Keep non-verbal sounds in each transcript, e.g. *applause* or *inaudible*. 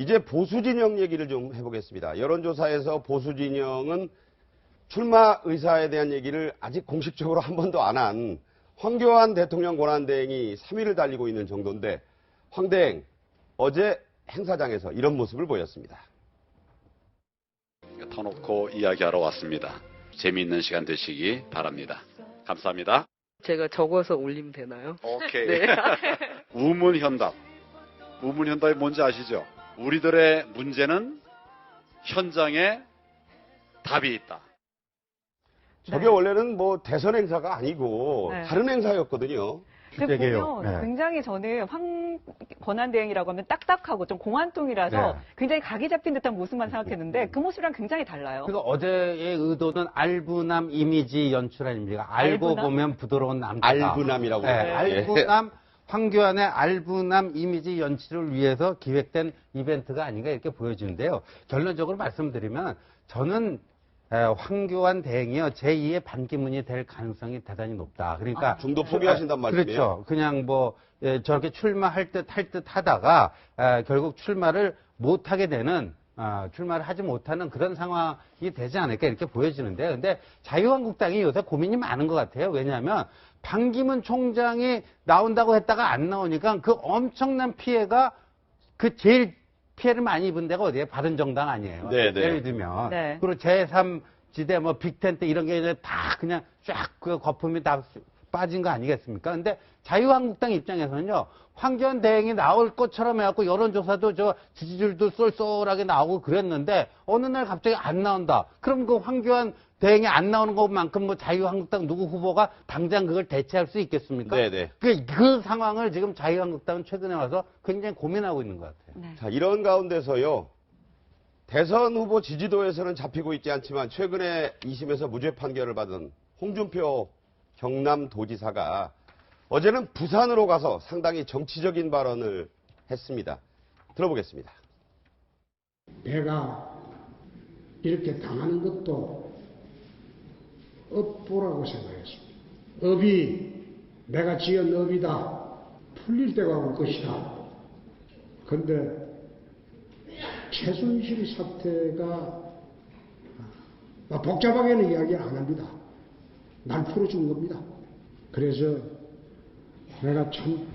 이제 보수 진영 얘기를 좀 해보겠습니다. 여론조사에서 보수 진영은 출마 의사에 대한 얘기를 아직 공식적으로 한 번도 안 한 황교안 대통령 권한대행이 3위를 달리고 있는 정도인데 황 대행 어제 행사장에서 이런 모습을 보였습니다. 터놓고 이야기하러 왔습니다. 재미있는 시간 되시기 바랍니다. 감사합니다. 제가 적어서 올리면 되나요? 오케이. *laughs* 네. 우문현답. 우문현답이 뭔지 아시죠? 우리들의 문제는 현장에 답이 있다. 저게 네. 원래는 뭐 대선 행사가 아니고 네. 다른 행사였거든요. 근데. 보면 네. 굉장히 저는 황 권한대행이라고 하면 딱딱하고 좀 공안통이라서 네. 굉장히 각이 잡힌 듯한 모습만 생각했는데 그 모습이랑 굉장히 달라요. 그러니까 어제의 의도는 알부남 이미지 연출 아닙니까? 알고 알부남? 보면 부드러운 남자다. 알부남이라고 네, 그러죠. 알부남 황교안의 알부남 이미지 연출을 위해서 기획된 이벤트가 아닌가 이렇게 보여지는데요. 결론적으로 말씀드리면 저는 에, 황교안 대행이요 제2의 반기문이 될 가능성이 대단히 높다. 그러니까 중도 포기하신단 말씀이에요? 그렇죠. 그냥 뭐 예, 저렇게 출마할 듯 할 듯 하다가 에, 결국 출마를 못 하게 되는 아, 출마를 하지 못하는 그런 상황이 되지 않을까 이렇게 보여지는데 근데 자유한국당이 요새 고민이 많은 것 같아요. 왜냐하면 반기문 총장이 나온다고 했다가 안 나오니까 그 엄청난 피해가 그 제일 피해를 많이 입은 데가 어디에 바른정당 아니에요. 네, 네. 예를 들면 네. 그리고 제3 지대 뭐 빅텐트 이런 게 이제 다 그냥 쫙 그 거품이 다 빠진 거 아니겠습니까? 근데 자유한국당 입장에서는요, 황교안 대행이 나올 것처럼 해갖고 여론조사도 저 지지율도 쏠쏠하게 나오고 그랬는데 어느 날 갑자기 안 나온다. 그럼 그 황교안 대행이 안 나오는 것만큼 뭐 자유한국당 누구 후보가 당장 그걸 대체할 수 있겠습니까? 네네. 그, 그 상황을 지금 자유한국당은 최근에 와서 굉장히 고민하고 있는 것 같아요. 네. 자, 이런 가운데서요. 대선 후보 지지도에서는 잡히고 있지 않지만 최근에 2심에서 무죄 판결을 받은 홍준표 경남도지사가 어제는 부산으로 가서 상당히 정치적인 발언을 했습니다. 들어보겠습니다. 내가 이렇게 당하는 것도 업보라고 생각했습니다. 업이 내가 지은 업이다. 풀릴 때가 올 것이다. 근데 최순실 사태가 아, 복잡하게는 이야기 안 합니다. 날 풀어준 겁니다. 그래서 내가 참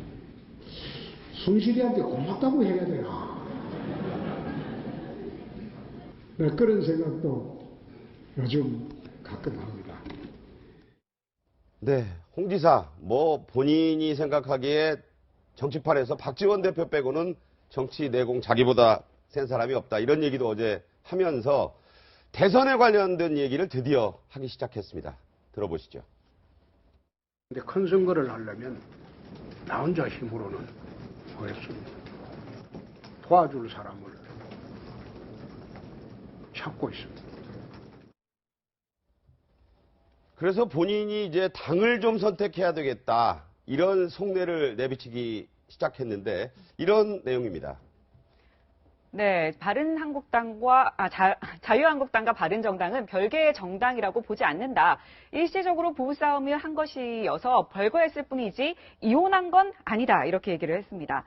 순실이한테 고맙다고 해야 되나. 네, 그런 생각도 요즘 가끔 합니다. 네, 홍 지사, 뭐 본인이 생각하기에 정치판에서 박지원 대표 빼고는 정치 내공 자기보다 센 사람이 없다. 이런 얘기도 어제 하면서 대선에 관련된 얘기를 드디어 하기 시작했습니다. 들어보시죠. 근데 큰 선거를 하려면 나 혼자 힘으로는 어렵습니다. 도와줄 사람을 찾고 있습니다. 그래서 본인이 이제 당을 좀 선택해야 되겠다. 이런 속내를 내비치기 시작했는데 이런 내용입니다. 네, 바른한국당과 아, 자, 자유한국당과 바른정당은 별개의 정당이라고 보지 않는다. 일시적으로 부부싸움을 한 것이어서 별거했을 뿐이지 이혼한 건 아니다. 이렇게 얘기를 했습니다.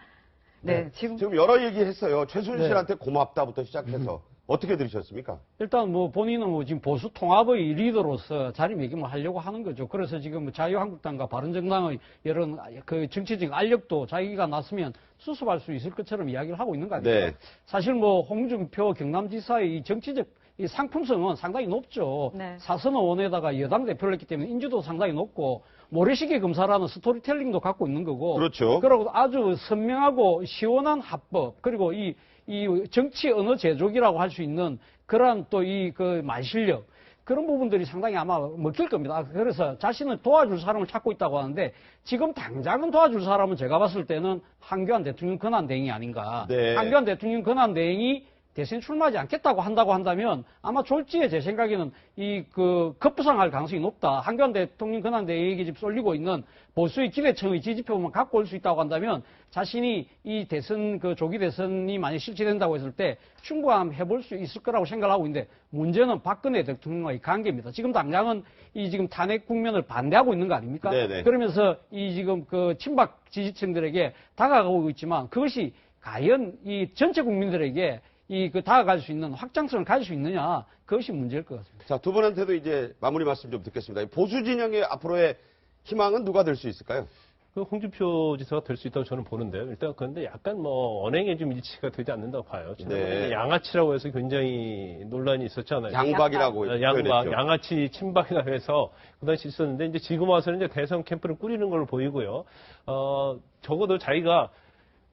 네, 지금 지금 여러 얘기 했어요. 최순실한테 네. 고맙다부터 시작해서 어떻게 들으셨습니까? 일단 뭐 본인은 뭐 지금 보수 통합의 리더로서 자리매김을 하려고 하는 거죠. 그래서 지금 뭐 자유한국당과 바른정당의 이런 그 정치적 알력도 자기가 났으면 수습할 수 있을 것처럼 이야기를 하고 있는 거 아닙니까? 네. 사실 뭐 홍준표 경남지사의 이 정치적 이 상품성은 상당히 높죠. 네. 사선 의원에다가 여당 대표를 했기 때문에 인지도 상당히 높고 모래시계 검사라는 스토리텔링도 갖고 있는 거고. 그렇죠. 그리고 아주 선명하고 시원한 합법 그리고 이, 이 정치 언어 제조기라고 할 수 있는 그러한 또 이 그 말실력 그런 부분들이 상당히 아마 먹힐 겁니다. 그래서 자신을 도와줄 사람을 찾고 있다고 하는데 지금 당장은 도와줄 사람은 제가 봤을 때는 한교안 대통령 권한대행이 아닌가. 네. 한교안 대통령 권한대행이 대선 출마하지 않겠다고 한다고 한다면 아마 졸지에 제 생각에는 이 그 급부상할 가능성이 높다. 한교안 대통령 권한대행에게 지금 쏠리고 있는 보수의 기대층의 지지표만 갖고 올 수 있다고 한다면 자신이 이 대선 그 조기 대선이 만약 실시된다고 했을 때 충분히 해볼 수 있을 거라고 생각을 하고 있는데 문제는 박근혜 대통령과의 관계입니다. 지금 당장은 이 지금 탄핵 국면을 반대하고 있는 거 아닙니까? 네네. 그러면서 이 지금 그 친박 지지층들에게 다가가고 있지만 그것이 과연 이 전체 국민들에게 이 그 다가갈 수 있는 확장성을 가질 수 있느냐 그것이 문제일 것 같습니다. 자, 두 분한테도 이제 마무리 말씀 좀 듣겠습니다. 이 보수 진영의 앞으로의 희망은 누가 될 수 있을까요? 그 홍준표 지사가 될 수 있다고 저는 보는데요. 일단 그런데 약간 뭐 언행에 좀 일치가 되지 않는다고 봐요. 지난번에 네. 양아치라고 해서 굉장히 논란이 있었잖아요. 양박이라고 어, 양박, 표현했죠. 양아치 친박이라 해서 그 당시 있었는데 이제 지금 와서는 이제 대선 캠프를 꾸리는 걸로 보이고요. 어, 적어도 자기가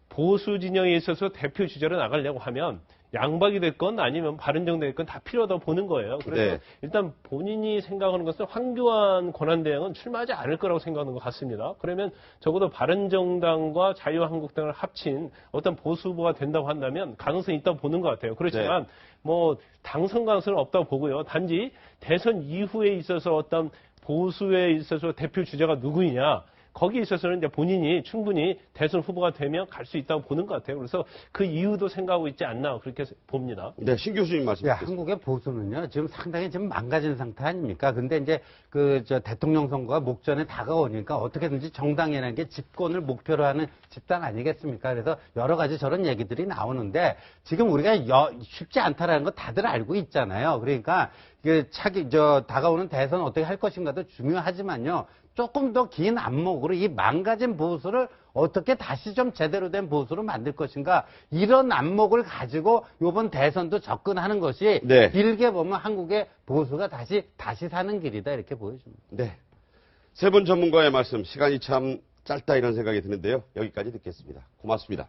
보수 진영에 있어서 대표 주자로 나가려고 하면 양박이 됐건 아니면 바른정당이 됐건 다 필요하다고 보는 거예요. 그래서 네. 일단 본인이 생각하는 것은 황교안 권한대행은 출마하지 않을 거라고 생각하는 것 같습니다. 그러면 적어도 바른정당과 자유한국당을 합친 어떤 보수 후보가 된다고 한다면 가능성이 있다고 보는 것 같아요. 그렇지만 네. 뭐 당선 가능성은 없다고 보고요. 단지 대선 이후에 있어서 어떤 보수에 있어서 대표 주자가 누구이냐 거기에 있어서는 이제 본인이 충분히 대선 후보가 되면 갈 수 있다고 보는 것 같아요. 그래서 그 이유도 생각하고 있지 않나 그렇게 봅니다. 네, 신 교수님 말씀 예, 듣겠습니다. 한국의 보수는요, 지금 상당히 지금 망가진 상태 아닙니까? 근데 이제 그, 저, 대통령 선거가 목전에 다가오니까 어떻게든지 정당이라는 게 집권을 목표로 하는 집단 아니겠습니까? 그래서 여러 가지 저런 얘기들이 나오는데 지금 우리가 여- 쉽지 않다라는 거 다들 알고 있잖아요. 그러니까 그 차기, 저, 다가오는 대선 어떻게 할 것인가도 중요하지만요. 조금 더 긴 안목으로 이 망가진 보수를 어떻게 다시 좀 제대로 된 보수로 만들 것인가 이런 안목을 가지고 이번 대선도 접근하는 것이 네. 길게 보면 한국의 보수가 다시 다시 사는 길이다 이렇게 보여집니다. 네. 세 분 전문가의 말씀, 시간이 참 짧다 이런 생각이 드는데요. 여기까지 듣겠습니다. 고맙습니다.